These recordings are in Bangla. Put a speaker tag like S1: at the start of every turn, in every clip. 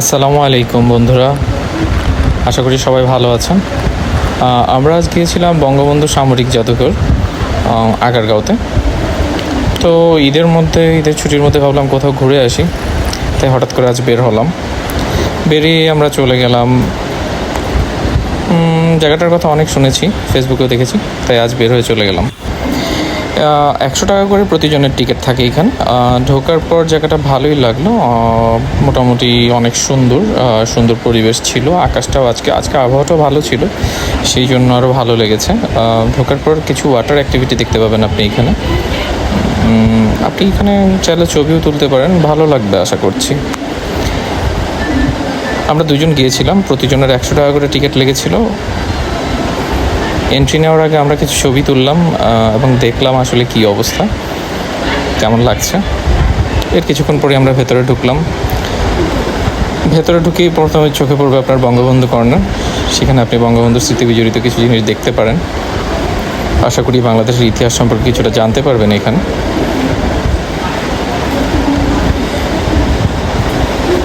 S1: আসসালামু আলাইকুম, বন্ধুরা। আশা করি সবাই ভালো আছেন। আমরা আজ গিয়েছিলাম বঙ্গবন্ধু সামরিক জাদুঘর আগারগাঁওতে। তো ঈদের মধ্যে, ঈদের ছুটির মধ্যে ভাবলাম কোথাও ঘুরে আসি। তাই হঠাৎ করে আজ বের হলাম। বেরিয়ে আমরা চলে গেলাম জায়গাটার কথা অনেক শুনেছি, ফেসবুকেও দেখেছি, তাই আজ বের হয়ে চলে গেলাম। একশো টাকা করে প্রতিজনের টিকিট থাকে এখানে। ঢোকার পর জায়গাটা ভালোই লাগল। মোটামুটি অনেক সুন্দর সুন্দর পরিবেশ ছিল। আকাশটাও আজকে আজকে আবহাওয়াটাও ভালো ছিল। সেই জন্য আরও ভালো লেগেছে। ঢোকার পর কিছু ওয়াটার অ্যাক্টিভিটি দেখতে পাবেন আপনি এখানে। আপনি এখানে চাইলে ছবিও তুলতে পারেন। ভালো লাগবে আশা করছি। আমরা দুজন গিয়েছিলাম। প্রতিজনের একশো টাকা করে টিকিট লেগেছিল। এন্ট্রি নেওয়ার আগে আমরা কিছু ছবি তুললাম এবং দেখলাম আসলে কি অবস্থা, কেমন লাগছে। এর কিছুক্ষণ পরে আমরা ভেতরে ঢুকলাম। ভেতরে ঢুকেই প্রথমে চোখে পড়বে আপনার বঙ্গবন্ধু কর্নার সেখানে আপনি বঙ্গবন্ধুর স্মৃতি বিজড়িত কিছু জিনিস দেখতে পারেন। আশা করি বাংলাদেশের ইতিহাস সম্পর্কে কিছুটা জানতে পারবেন এখানে।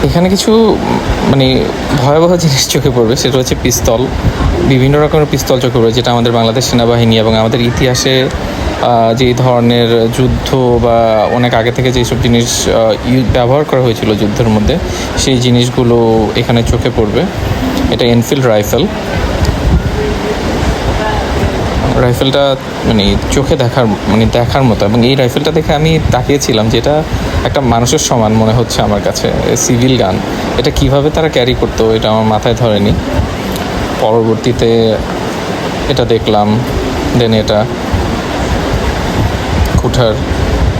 S1: এখানে কিছু মানে ভয়াবহ জিনিস চোখে পড়বে, সেটা হচ্ছে পিস্তল। বিভিন্ন রকমের পিস্তল চোখে পড়বে, যেটা আমাদের বাংলাদেশ সেনাবাহিনী এবং আমাদের ইতিহাসে যে ধরনের যুদ্ধ বা অনেক আগে থেকে যেসব জিনিস ব্যবহার করা হয়েছিল যুদ্ধের মধ্যে, সেই জিনিসগুলো এখানে চোখে পড়বে। এটা এনফিল্ড রাইফেল রাইফেলটা মানে চোখে দেখার মানে দেখার মতো এবং এই রাইফেলটা দেখে আমি তাকিয়েছিলাম যেটা একটা মানুষের সমান মনে হচ্ছে আমার কাছে সিভিল গান। এটা কীভাবে তারা ক্যারি করতো এটা আমার মাথায় ধরেনি। পরবর্তীতে এটা দেখলাম, দেন এটা কুঠার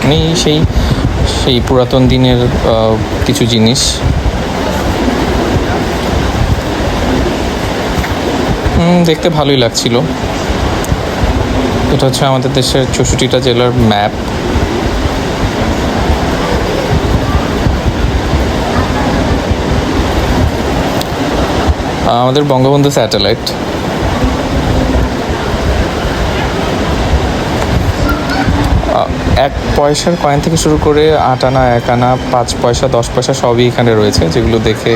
S1: মানে সেই সেই পুরাতন দিনের কিছু জিনিস। দেখতে ভালোই লাগছিল। এটা হচ্ছে আমাদের দেশের চৌষট্টিটা জেলার ম্যাপ। আমাদের বঙ্গবন্ধু স্যাটেলাইট। এক পয়সার কয়েন থেকে শুরু করে আট আনা, এক আনা, পাঁচ পয়সা, দশ পয়সা সবই এখানে রয়েছে, যেগুলো দেখে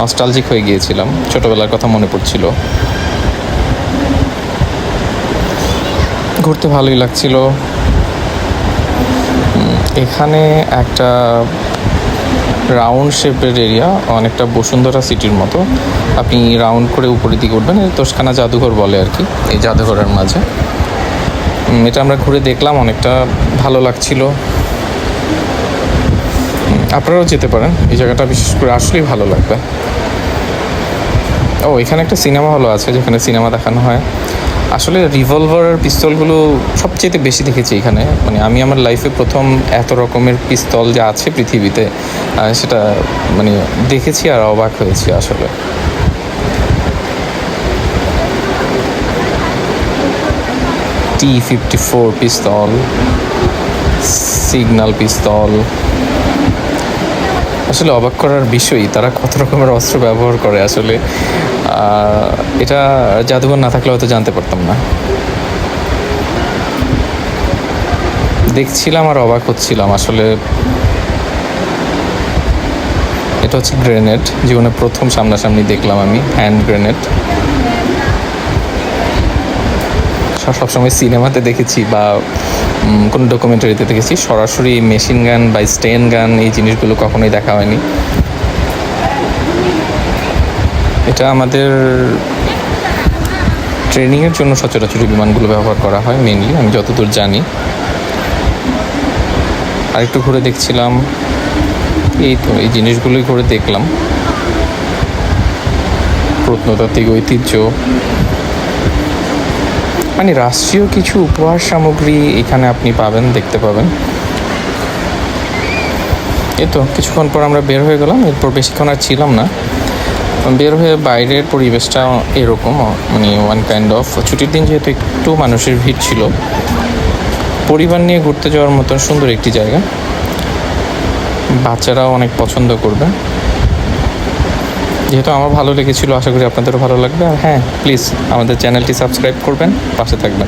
S1: নস্টালজিক হয়ে গিয়েছিলাম। ছোটোবেলার কথা মনে পড়ছিল। ঘুরতে ভালোই লাগছিল। এখানে একটা রাউন্ড শেপের এরিয়া, অনেকটা বসুন্ধরা সিটির মতো। আপনি রাউন্ড করে উপরের দিকে উঠবেন তোষখানা জাদুঘর বলে আর কি, এই জাদুঘরের মাঝে। এটা আমরা ঘুরে দেখলাম, অনেকটা ভালো লাগছিল। আপনারাও যেতে পারেন, এই জায়গাটা বিশেষ করে আসলেই ভালো লাগবে। ও, এখানে একটা সিনেমা হলও আছে, যেখানে সিনেমা দেখানো হয়। আসলে রিভলভার আর পিস্তলগুলো সবচেয়ে বেশি দেখেছি এখানে। মানে আমি আমার লাইফে প্রথম এত রকমের পিস্তল যা আছে পৃথিবীতে সেটা মানে দেখেছি আর অবাক হয়েছি আসলে। T fifty four pistol signal pistol আসলে অবাক করার বিষয়ই, তারা কত রকমের অস্ত্র ব্যবহার করে আসলে। এটা জাদুঘর না থাকলে হয়তো জানতে পারতাম না। দেখছিলাম আর অবাক হচ্ছিলাম আসলে। এটা হচ্ছে গ্রেনেড জীবনে প্রথম সামনাসামনি দেখলাম আমি, হ্যান্ড গ্রেনেড। সবসময় সিনেমাতে দেখেছি বা কোনো ডকুমেন্টারিতে দেখেছি। সরাসরি মেশিন গান বা স্টেন গান এই জিনিসগুলো কখনোই দেখা হয়নি। এটা আমাদের ট্রেনিংয়ের জন্য সচরাচর বিমানগুলো ব্যবহার করা হয় মেনলি আমি যতদূর জানি। আরেকটু ঘুরে দেখছিলাম, এই তো, এই জিনিসগুলোই ঘুরে দেখলাম। প্রত্নতাত্ত্বিক ঐতিহ্য। মানে রাষ্ট্রীয় কিছু উপহার সামগ্রী এখানে আপনি পাবেন, দেখতে পাবেন। এই তো, কিছুক্ষণ পর আমরা বের হয়ে গেলাম, এরপর বেশিক্ষণ আর ছিলাম না। বের হয়ে বাইরের পরিবেশটা এরকম মানে ওয়ান কাইন্ড অফ ছুটির দিন যেহেতু একটু মানুষের ভিড় ছিল, পরিবার নিয়ে ঘুরতে যাওয়ার মতন সুন্দর একটি জায়গা। বাচ্চারাও অনেক পছন্দ করবে। যেহেতু আমার ভালো লেগেছিলো, আশা করি আপনাদেরও ভালো লাগবে। আর হ্যাঁ প্লিজ আমাদের চ্যানেলটি সাবস্ক্রাইব করবেন, পাশে থাকবেন।